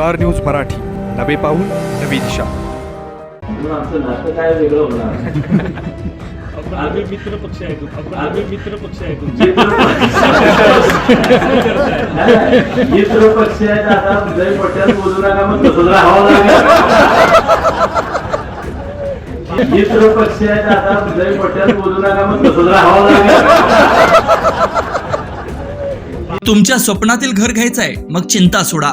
Star news Marathi. नवे पाऊल नवी दिशा. म्हणून आमचं नातं काय वेगळं होणार? आम्ही मित्र पक्ष आहे आम्ही मित्र पक्ष आहे तुमचा मित्र पक्ष आहेत आता जरी पट्ट्यात बोलू नका मग तसंच राहावं लागेल. मित्र पक्ष आहेत आता जरी पट्ट्यात बोलू नका मग तसंच राहावं लागेल. तुमच्या स्वप्नातील घर घ्यायचं आहे मग चिंता सोडा.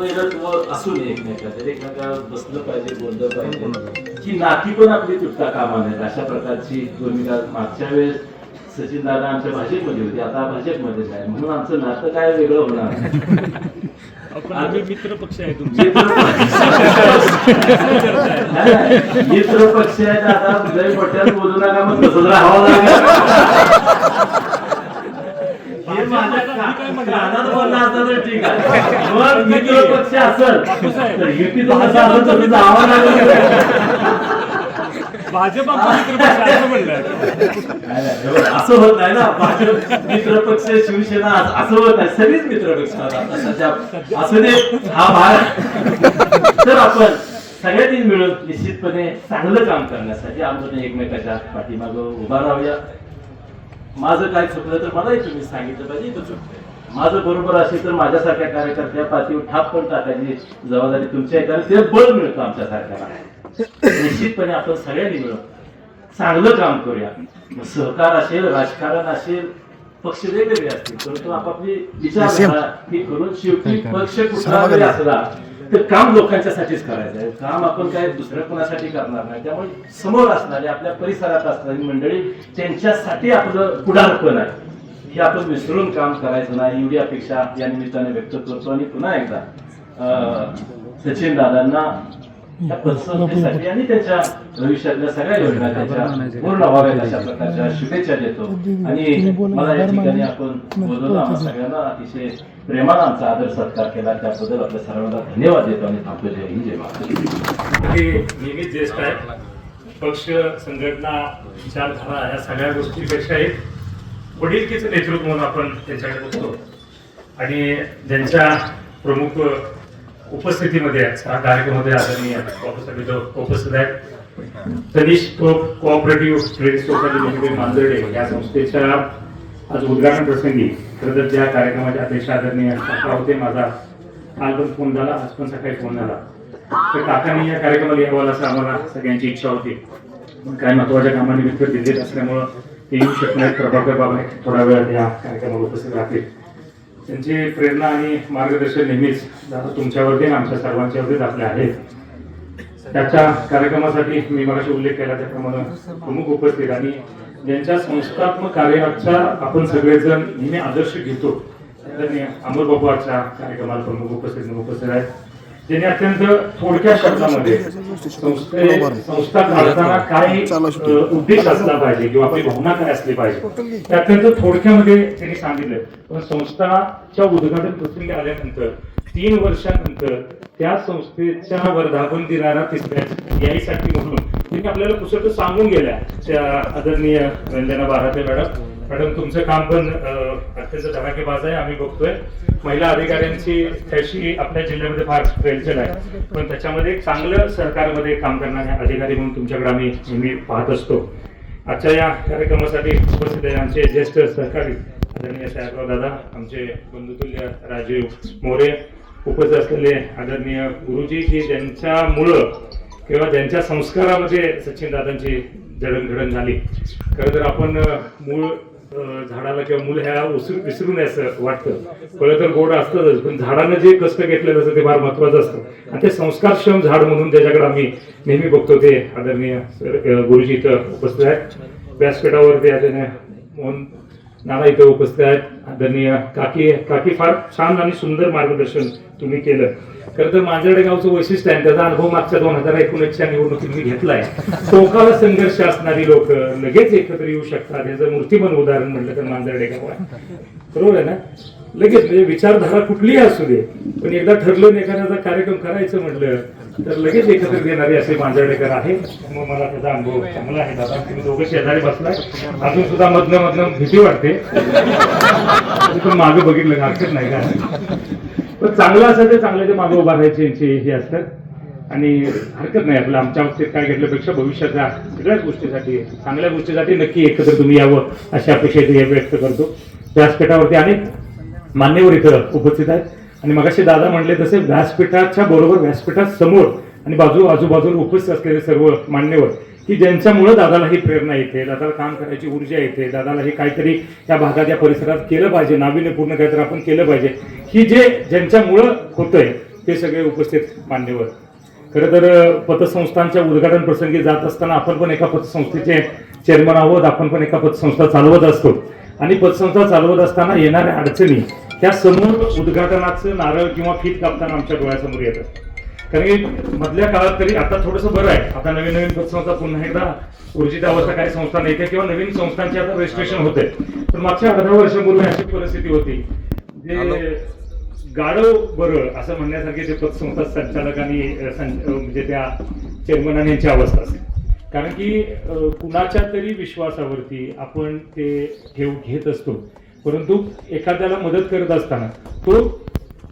फार वैरत्व असू नये एकमेकात एकमेकावर बसलं पाहिजे बोललं पाहिजे. की नाती पण आपली तुटता कामा नयेत अशा प्रकारची भूमिका मागच्या वेळेस सचिन दादा आमच्या भाजपमध्ये होते आता भाजपमध्ये आहे म्हणून आमचं नातं काय वेगळं होणार? आम्ही मित्र पक्ष आहे तुमचा. मित्र पक्ष. आहेत आता. जरी पट्ट्यात बोलू नका मग तसंच राहावं लागेल हे माझ्या का- कानात बोलणं असतं तर ठीक आहे. मित्र पक्ष असेल असं असेल तर भाजप होत नाही ना. भाजप मित्रपक्ष शिवसेना असं- होत नाही. सगळीच मित्रपक्ष असू दे हा भाग तर आपण सगळ्यांनी मिळून निश्चितपणे चांगलं काम करण्यासाठी आपण एकमेकाच्या पाठीमागं उभा राहूया. माझं काय चुकलं तर मलाही तुम्ही सांगितलं पाहिजे इथं चुकतंय. माझं बरोबर असेल तर माझ्यासारख्या कार्यकर्त्या पाठीवर ठाप पण टाकायची जबाबदारी तुमची आहे कारण ते बळ मिळतं आमच्यासारख्याला निश्चितपणे आपण सगळ्यांनी मिळून चांगलं काम करूया. सहकार असेल राजकारण असेल पक्ष वेगवेगळे असतील परंतु आपापली विचारधारा ही करून शेवटी पक्ष कुठला असला तर काम लोकांच्यासाठीच करायचं आहे काम आपण काय दुसऱ्या कोणासाठी करणार नाही. त्यामुळे समोर असणारी आपल्या परिसरात असणारी मंडळी त्यांच्यासाठी आपलं पुढारपण आहे. हे आपण विसरून काम करायचं नाही. एवढी अपेक्षा या निमित्ताने व्यक्त करतो. आणि पुन्हा एकदा अं, सचिन दादांना त्या पतसंस्थेसाठी आणि त्यांच्या भविष्यातल्या सगळ्या योजना त्यांच्या पूर्ण व्हाव्यात अशा प्रकारच्या शुभेच्छा देतो. आणि मला या ठिकाणी आपण बोलवलं आम्हा सगळ्यांना अतिशय प्रेमानं आमचा आदर सत्कार केला. त्याबद्दल आपल्या सर्वांना धन्यवाद देतो आणि थांबतो. जय हिंद जय महाराष्ट्र. हे नेहमीच ज्येष्ठ आहे. पक्ष संघटना विचारधारा या सगळ्या गोष्टीपेक्षाही वडीलकीचं नेतृत्व म्हणून आपण त्यांच्याकडे बघतो. आणि ज्यांच्या प्रमुख उपस्थितीमध्ये हा कार्यक्रमामध्ये आदरणीय प्रोफेसर इथं उपस्थित आहेत. Tanish cooperative trade society limited Manjarde या संस्थेच्या आज उद्घाटन प्रसंगी खरं तर ज्या कार्यक्रमाचे अध्यक्ष आदरणीय काका होते. माझा काल पण फोन झाला आज पण सकाळी फोन झाला. तर काकांनी या कार्यक्रमाला यावं असं आम्हाला सगळ्यांची इच्छा होती. काही काय महत्त्वाच्या कामानिमित्त दिल्लीत असल्यामुळं ते येऊ शकणार प्रभाकर बाबा थोडा वेळ या कार्यक्रमाला उपस्थित राहतील. त्यांची प्रेरणा आणि मार्गदर्शन नेहमीच दादा तुमच्यावरती आणि आमच्या सर्वांच्यावरतीच आपले आहेत. त्याच्या कार्यक्रमासाठी मी मगाशी उल्लेख केला त्याप्रमाणे प्रमुख उपस्थित आणि ज्यांच्या संस्थात्मक कार्याचा आपण सगळेजण नेहमी आदर्श घेतो त्यांनी अमर बाबू आजच्या कार्यक्रमाला प्रमुख उपस्थित उपस्थित आहेत. अत्यंत थोडक्या शब्दामध्ये संस्थे काढताना काय उद्देश असला पाहिजे किंवा आपली भावना काय असली पाहिजे. ते अत्यंत थोडक्यामध्ये त्यांनी सांगितलं. पण संस्थाच्या उद्घाटन प्रसंगी आल्यानंतर तीन वर्षानंतर त्या संस्थेच्या वर्धापन दिनाला तिसऱ्या यायसाठी म्हणून त्यांनी आपल्याला पुस्तक सांगून गेल्या. त्या आदरणीय रंजना बाराते मॅडम मॅडम तुमचं काम पण अत्यंत धडाकेबाज आहे आम्ही बघतोय. महिला अधिकाऱ्यांची त्याशी आपल्या जिल्ह्यामध्ये फार रेलचेल आहे. पण त्याच्यामध्ये एक चांगलं सरकारमध्ये काम करणारे अधिकारी म्हणून तुमच्याकडे आम्ही नेहमी पाहत असतो. आजच्या या कार्यक्रमासाठी उपस्थित आहे आमचे ज्येष्ठ सहकारी आदरणीय साहेबराव दादा आमचे बंधुतुल्य राजीव मोरे उपस्थित असलेले आदरणीय गुरुजी की ज्यांच्यामुळं किंवा ज्यांच्या संस्कारामध्ये सचिन दादांची जडणघडण झाली. खरं तर आपण मूळ झाडाला किंवा मुलं ह्या उसरू विसरू नये असं वाटतं. फळं तर गोड असतंच पण झाडानं जे कष्ट घेतलेलं असतं ते फार महत्वाचं असतं. आणि ते संस्कारक्षम झाड म्हणून ज्याच्याकडे आम्ही नेहमी बघतो ते आदरणीय गुरुजी इथं उपस्थित आहेत. व्यासपीठावरती आदरणीय मोहन नाना इथे उपस्थित आहेत. आदरणीय काकी काकी फार छान आणि सुंदर मार्गदर्शन तुम्ही केलं. खरं तर मांजर्डे गावचं वैशिष्ट्य आहे त्याचा अनुभव मागच्या दोन हजार एकोणीसच्या निवडणुकीत मी घेतलाय. टोकाला संघर्ष असणारी लोक लगेच एकत्र येऊ शकतात याचं मूर्तिमन उदाहरण म्हटलं तर मांजर्डे गाव आहे. बरोबर आहे ना? लगेच म्हणजे विचारधारा कुठलीही असू दे पण एकदा ठरलं एखाद्याचा कार्यक्रम करायचं म्हटलं तर लगेच एकत्र येणारे असे मांजर्डेकर आहे मग मला त्याचा अनुभव चांगला आहे. दादा तुम्ही दोघं शेजारी बसलाय. अजून सुद्धा मधनं मधनं भीती वाटते. पण मागं बघितलं का हरकत नाही का? पण चांगलं असं ते चांगल्या ते मागं उभा राहायचे यांचे हे असतात. आणि हरकत नाही आपलं आमच्या बाबतीत काय घेतल्यापेक्षा भविष्याच्या सगळ्याच गोष्टीसाठी चांगल्या गोष्टीसाठी नक्की एकत्र तुम्ही यावं अशी अपेक्षा व्यक्त करतो. व्यासपीठावरती अनेक मान्यवर इथं उपस्थित आहेत. आणि मगाशी दादा म्हणले तसे व्यासपीठाच्या बरोबर व्यासपीठासमोर आणि बाजू आजूबाजूला उपस्थित असलेले सर्व मान्यवर की ज्यांच्यामुळे दादाला ही प्रेरणा येते दादाला काम करायची ऊर्जा येते दादाला हे काहीतरी त्या भागात या परिसरात केलं पाहिजे नाविन्यपूर्ण काहीतरी आपण केलं पाहिजे. ही जे ज्यांच्यामुळं होतंय ते सगळे उपस्थित मान्यवर. खरं तर पतसंस्थांच्या उद्घाटन प्रसंगी जात असताना आपण पण एका पतसंस्थेचे चेअरमन आहोत आपण पण एका पतसंस्था चालवत असतो. आणि पतसंस्था चालवत असताना येणाऱ्या अडचणी त्या समोर उद्घाटनाचं नारळ किंवा फीत कापताना आमच्या डोळ्यासमोर येतात कारण की मधल्या काळात तरी आता थोडंसं बरं आहे. आता नवीन नवीन पतसंस्था पुन्हा एकदा ऊर्जित अवस्था काही संस्था येते किंवा नवीन संस्थांचे आता रजिस्ट्रेशन होते पण मागच्या अर्धा वर्षापूर्वी अशी परिस्थिती होती. जे गाढव बरं असं म्हणण्यासारखे ते पतसंस्था संचालक आणि अ, सं- अ, म्हणजे त्या चेअरमनाने यांची अवस्था असते. कारण की कुणाच्या तरी विश्वासावरती आपण ते ठेव घेत असतो. परंतु एखाद्याला मदत करत असताना तो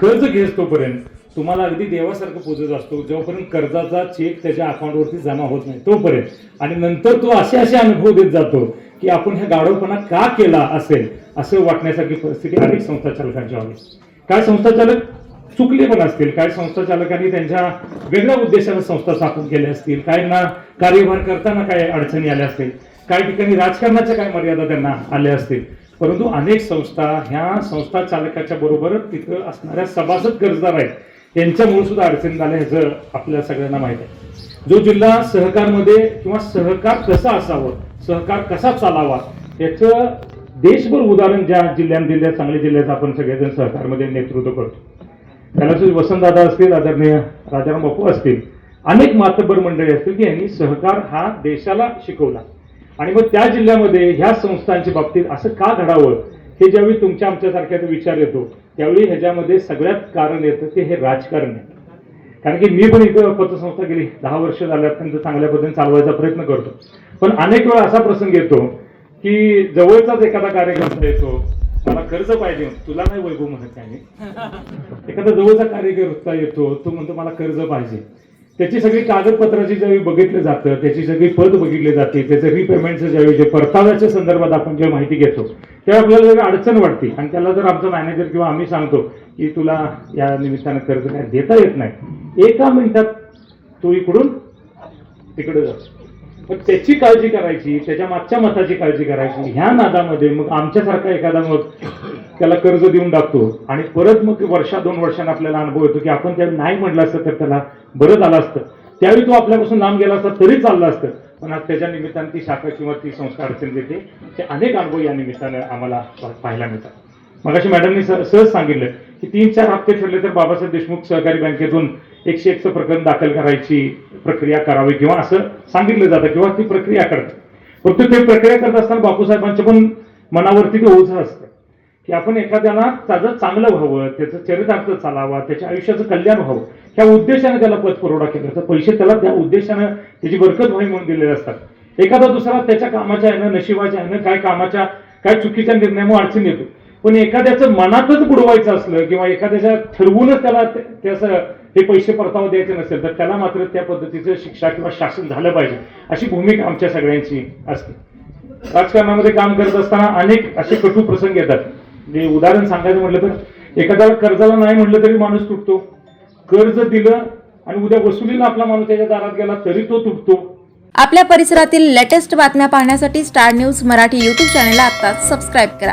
कर्ज घेतोपर्यंत तुम्हाला अगदी देवासारखं पोचत असतो. जेव्हापर्यंत कर्जाचा चेक त्याच्या अकाउंटवरती जमा होत नाही तोपर्यंत. आणि नंतर तो असे असे अनुभव देत जातो की आपण ह्या गाढवपणा का केला असेल असं वाटण्यासारखी परिस्थिती अनेक संस्था चालकांच्या हवी. काय संस्था चालक चुकले पण असतील. काय संस्था चालकांनी त्यांच्या वेगळ्या उद्देशाने संस्था स्थापन केल्या असतील? काय ना कार्यभार करताना काय अडचणी आल्या असतील? काही ठिकाणी राजकारणाच्या काय मर्यादा त्यांना आल्या असतील? परंतु अनेक संस्था ह्या संस्था चालकाच्या बरोबर तिथं असणाऱ्या सभासद कर्जदार आहेत. त्यांच्यामुळे सुद्धा अडचण झाल्या ह्याचं आपल्या सगळ्यांना माहीत आहे. जो जिल्हा सहकारमध्ये किंवा सहकार कसा असावं सहकार कसा चालावा याचं देशभर उदाहरण ज्या जिल्ह्यात दिल्या चांगल्या जिल्ह्याचं आपण सगळेजण सहकारमध्ये नेतृत्व करतो. त्याला वसंतदादा असतील आदरणीय राजाराम बापू असतील अनेक मातबर मंडळी असतील की यांनी सहकार हा देशाला शिकवला. आणि मग त्या जिल्ह्यामध्ये ह्या संस्थांच्या बाबतीत असं का घडावं हे ज्यावेळी तुमच्या आमच्यासारख्या विचार येतो त्यावेळी ह्याच्यामध्ये सगळ्यात कारण येतं ते हे राजकारण आहे. कारण की मी पण इथं पतसंस्था गेली दहा वर्ष झाले अत्यंत चांगल्या पद्धतीने चालवायचा प्रयत्न करतो. पण अनेक वेळा असा प्रसंग येतो की जवळचाच एखादा कार्यकर्ता येतो मला कर्ज पाहिजे तुला नाही वैभव म्हणत काय एखादा जवळचा कार्यकर्ता येतो तो म्हणतो मला कर्ज पाहिजे. त्याची सगळी कागदपत्राची ज्यावेळी बघितलं जातं त्याची सगळी पद बघितली जाते त्याचं रिपेमेंटचं ज्यावेळी जे परताव्याच्या संदर्भात आपण जेव्हा माहिती घेतो तेव्हा आपल्याला जर अडचण वाटते. आणि त्याला जर आमचा मॅनेजर किंवा आम्ही सांगतो की तुला या निमित्तानं कर्ज काय देता येत नाही. एका मिनिटात तो इकडून तिकडे जातो. मग त्याची काळजी करायची त्याच्या मागच्या मताची काळजी करायची. ह्या नादामध्ये मग आमच्यासारखा एखादा मग त्याला कर्ज देऊन टाकतो आणि परत मग वर्षा दोन वर्षांना आपल्याला अनुभव येतो की आपण त्यावेळी नाही म्हटलं असतं तर त्याला बरं झालं असतं. त्यावेळी तो आपल्यापासून लांब गेला असता तरी चाललं असतं. पण आज त्याच्या निमित्तानं ती शाखा किंवा ती संस्था अडचण देते ते अनेक अनुभव या निमित्तानं आम्हाला पाहायला मिळतात. मगाशी मॅडमनी सहज सांगितलं की तीन चार हप्ते ठरले तर बाबासाहेब देशमुख सहकारी बँकेतून एकशे एकचं प्रकरण दाखल करायची प्रक्रिया करावी किंवा असं सांगितलं जातं किंवा ती प्रक्रिया करतात. परंतु ते प्रक्रिया करत असताना बापूसाहेबांच्या पण मनावरती ते ओझं असतं. की आपण एखाद्याला त्याचं चांगलं व्हावं त्याचं चरितार्थ चालावा त्याच्या आयुष्याचं कल्याण व्हावं त्या उद्देशाने त्याला पतपुरवठा केला तर पैसे त्याला त्या उद्देशानं त्याची बरकत व्हावी म्हणून दिलेले असतात. एखादा दुसरा त्याच्या कामाच्या ह्यानं नशिबाच्या ह्यानं काय कामाच्या काय चुकीच्या निर्णयामुळे अडचण येतो. पण एखाद्याचं मनातच बुडवायचं असलं किंवा एखाद्याच्या ठरवूनच त्याला ते- त्याचं हे पैसे परतावा द्यायचे नसेल तर त्याला मात्र त्या पद्धतीचं शिक्षा किंवा शासन झालं पाहिजे. अशी भूमिका आमच्या सगळ्यांची असते. राजकारणामध्ये काम करत असताना अनेक असे कटू प्रसंग येतात. म्हणजे उदाहरण सांगायचं म्हटलं तर एखाद्याला कर्जाला नाही म्हटलं तरी माणूस तुटतो. कर्ज दिलं आणि उद्या वसुलीला आपला माणूस त्याच्या दारात गेला तरी तो तुटतो. आपल्या परिसरातील लेटेस्ट बातम्या पाहण्यासाठी स्टार न्यूज मराठी यूट्यूब चॅनलला आता सबस्क्राईब करा.